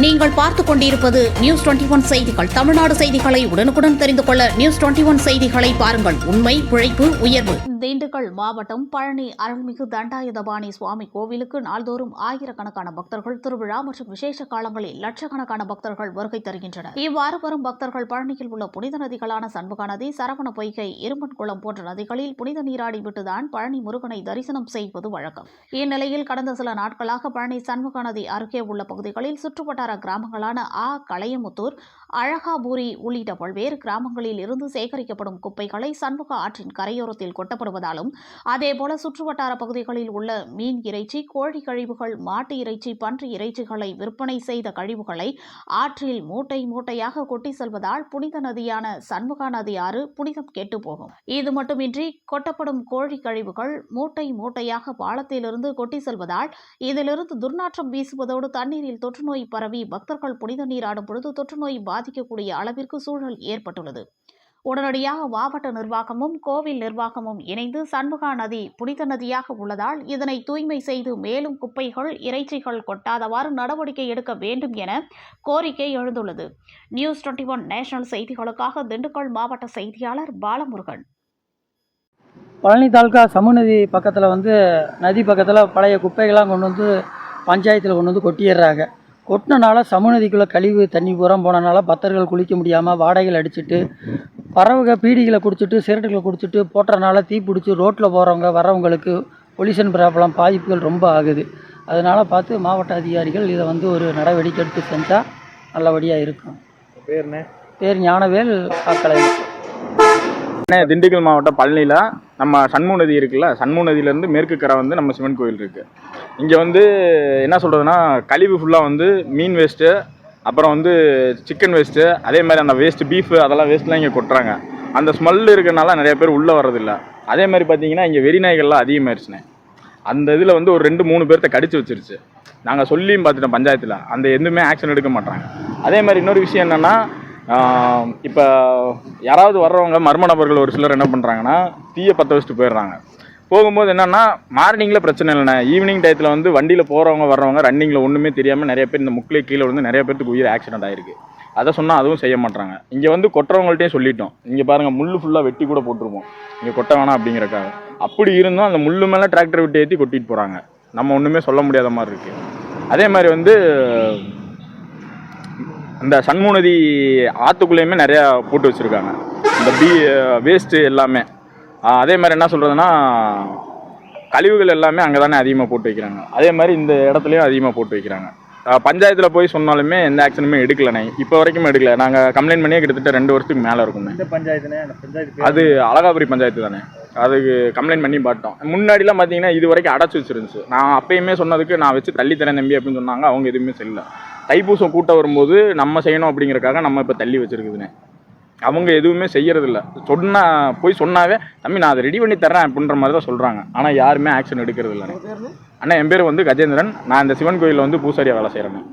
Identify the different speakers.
Speaker 1: நீங்கள் பார்த்துக் கொண்டிருப்பது நியூஸ் டுவெண்டி ஒன் செய்திகள். தமிழ்நாடு செய்திகளை உடனுக்குடன் தெரிந்து கொள்ள நியூஸ் டுவெண்டி ஒன் செய்திகளை பாருங்கள். உண்மை உழைப்பு உயர்வு. திண்டுக்கல் மாவட்டம் பழனி அருள்மிகு தண்டாயுதபாணி சுவாமி கோவிலுக்கு நாள்தோறும் ஆயிரக்கணக்கான பக்தர்கள் திருவிழா மற்றும் விசேஷ காலங்களில் லட்சக்கணக்கான பக்தர்கள் வருகை தருகின்றனர். இவ்வாறு வரும் பக்தர்கள் பழனியில் உள்ள புனித நதிகளான சண்முக நதி சரவண பொய்கை இரும்பன்குளம் போன்ற நதிகளில் புனித நீராடி விட்டுதான் பழனி முருகனை தரிசனம் செய்வது வழக்கம். இந்நிலையில் கடந்த சில நாட்களாக பழனி சண்முக நதி அருகே உள்ள பகுதிகளில் சுற்றுவட்டார கிராமங்களான ஆ களையமுத்தூர் அழகாபூரி உள்ளிட்ட பல்வேறு கிராமங்களில் இருந்து சேகரிக்கப்படும் குப்பைகளை சண்முக ஆற்றின் கரையோரத்தில் கொட்டப்படுவதாலும் அதேபோல சுற்றுவட்டார பகுதிகளில் உள்ள மீன் இறைச்சி கோழி கழிவுகள் மாட்டு இறைச்சி பன்றி இறைச்சிகளை விற்பனை செய்த கழிவுகளை ஆற்றில் மூட்டை மூட்டையாக கொட்டி செல்வதால் புனித நதியான சண்முகா நதி ஆறு புனிதம் கெட்டுப்போகும் இது மட்டுமின்றி கொட்டப்படும் கோழி கழிவுகள் மூட்டை மூட்டையாக பாலத்திலிருந்து கொட்டி செல்வதால் இதிலிருந்து துர்நாற்றம் வீசுவதோடு தண்ணீரில் தொற்றுநோய் பரவி பக்தர்கள் புனித நீராடும் பொழுது தொற்றுநோய் பாதிக்கக்கூடிய அளவிற்கு சூழல் ஏற்பட்டுள்ளது. உடனடியாக மாவட்ட நிர்வாகமும் கோவில் நிர்வாகமும் இணைந்து சண்முகா நதி புனித நதியாக உள்ளதால் இதனை தூய்மை செய்து மேலும் குப்பைகள் இறைச்சிகள் கொட்டாதவாறு நடவடிக்கை எடுக்க வேண்டும் என கோரிக்கை எழுந்துள்ளது. நியூஸ் டுவெண்ட்டி ஒன் நேஷனல் செய்திகளுக்காக திண்டுக்கல் மாவட்ட செய்தியாளர் பாலமுருகன்.
Speaker 2: பழனி தாலுக்கா சமுநதி பக்கத்தில் வந்து நதி பக்கத்தில் பழைய குப்பைகள்லாம் கொண்டு வந்து பஞ்சாயத்தில் கொண்டு வந்து கொட்டிடுறாங்க. கொட்டினனால சமநதிக்குள்ளே கழிவு தண்ணி பூரம் போனனால பக்தர்கள் குளிக்க முடியாமல் வாடகைகள் அடிச்சிட்டு பறவைக பீடிகளை குடிச்சிட்டு சிரட்டுகளை குடிச்சிட்டு போட்டுறனால தீ பிடிச்சி ரோட்டில் போகிறவங்க வரவங்களுக்கு பொல்யூஷன் ப்ராப்ளம் பாதிப்புகள் ரொம்ப ஆகுது. அதனால் பார்த்து மாவட்ட அதிகாரிகள் இதை வந்து ஒரு நடவடிக்கை எடுத்து செஞ்சால் நல்லபடியாக இருக்கும்.
Speaker 3: பேர்ண்ணே
Speaker 2: பேர் ஞானவேல் காக்கலை
Speaker 3: அண்ணே திண்டுக்கல் மாவட்டம் பழனியில் நம்ம சண்முக நதி இருக்குல்ல சண்முக நதியிலேருந்து மேற்கு கரை வந்து நம்ம சிவன் கோயில் இருக்குது இங்கே வந்து என்ன சொல்கிறதுனா கழிவு ஃபுல்லாக வந்து மீன் வேஸ்ட்டு அப்புறம் வந்து சிக்கன் வேஸ்ட்டு அதே மாதிரி அந்த வேஸ்ட்டு பீஃபு அதெல்லாம் வேஸ்ட்லாம் இங்கே கொட்டுறாங்க. அந்த ஸ்மெல் இருக்கிறனால நிறைய பேர் உள்ளே வர்றதில்ல. அதே மாதிரி பார்த்தீங்கன்னா இங்கே வெறிநாய்கள்லாம் அதிகமாயிருச்சுண்ணே. அந்த இதில் வந்து ஒரு ரெண்டு மூணு பேர்த்த கடிச்சு வச்சிருச்சு. நாங்கள் சொல்லியும் பார்த்துட்டோம் பஞ்சாயத்தில். அந்த எதுவுமே ஆக்ஷன் எடுக்க மாட்டாங்க. அதே மாதிரி இன்னொரு விஷயம் என்னென்னா இப்போ யாராவது வர்றவங்க மர்ம நபர்கள் ஒரு சிலர் என்ன பண்ணுறாங்கன்னா தீயை பற்ற வச்சுட்டு போயிடுறாங்க. போகும்போது என்னென்னா மார்னிங்கில் பிரச்சனை இல்லைண்ணே. ஈவினிங் டயத்தில் வந்து வண்டியில் போகிறவங்க வர்றவங்க ரன்னிங்கில் ஒன்றுமே தெரியாமல் நிறைய பேர் இந்த முக்கிலே கீழே வந்து நிறைய பேருக்கு உயிர் ஆக்சிடென்ட் ஆகிருக்கு அதை சொன்னால் அதுவும் செய்ய மாட்டாங்க இங்கே வந்து கொட்டுறவங்கள்ட்டே சொல்லிட்டோம். இங்கே பாருங்கள் முள் ஃபுல்லாக வெட்டி கூட போட்டிருப்போம். இங்கே கொட்ட வேணாம் அப்படிங்கிறக்காக. அப்படி இருந்தும் அந்த முள்ளு மேலே டிராக்டர் விட்டு ஏற்றி கொட்டிட்டு போகிறாங்க நம்ம ஒன்றுமே சொல்ல முடியாத மாதிரி இருக்குது அதே மாதிரி வந்து இந்த சண்முக ஆற்றுக்குள்ளேயுமே நிறையா போட்டு வச்சுருக்காங்க. இந்த பி வேஸ்ட்டு எல்லாமே. அதே மாதிரி என்ன சொல்கிறதுனா கழிவுகள் எல்லாமே அங்கே தானே அதிகமாக போட்டு வைக்கிறாங்க. அதே மாதிரி இந்த இடத்துலையும் அதிகமாக போட்டு வைக்கிறாங்க. பஞ்சாயத்தில் போய் சொன்னாலுமே எந்த ஆக்ஷனுமே எடுக்கலண்ணே இப்போ வரைக்கும் எடுக்கல. நாங்கள் கம்ப்ளைண்ட் பண்ணியே கிட்டத்தட்ட ரெண்டு வருஷத்துக்கு மேலே
Speaker 4: பஞ்சாயத்து
Speaker 3: அது அழகாபுரி பஞ்சாயத்து தானே. அதுக்கு கம்ப்ளைண்ட் பண்ணி பார்த்தோம் முன்னாடிலாம் பார்த்தீங்கன்னா இது வரைக்கும் அடைச்சி வச்சிருந்துச்சு. நான் அப்பயுமே சொன்னதுக்கு நான் வச்சு தள்ளி தரேன் தம்பி அப்படின்னு சொன்னாங்க. அவங்க எதுவுமே செய்யல தைப்பூசம் கூட்டம் வரும்போது நம்ம செய்யணும் அப்படிங்கறக்காக நம்ம இப்போ தள்ளி வச்சிருக்குதுண்ணே அவங்க எதுவுமே செய்யறதில்ல. சொன்னா போய் சொன்னாவே தம்பி நான் அதை ரெடி பண்ணி தரேன் அப்படின்ற மாதிரி தான் சொல்கிறாங்க ஆனால் யாருமே ஆக்ஷன் எடுக்கிறது இல்லைண்ணே அண்ணா என் பேர் வந்து கஜேந்திரன். நான் இந்த சிவன் கோயிலில் வந்து பூசாரியாக வேலை செய்கிறேன்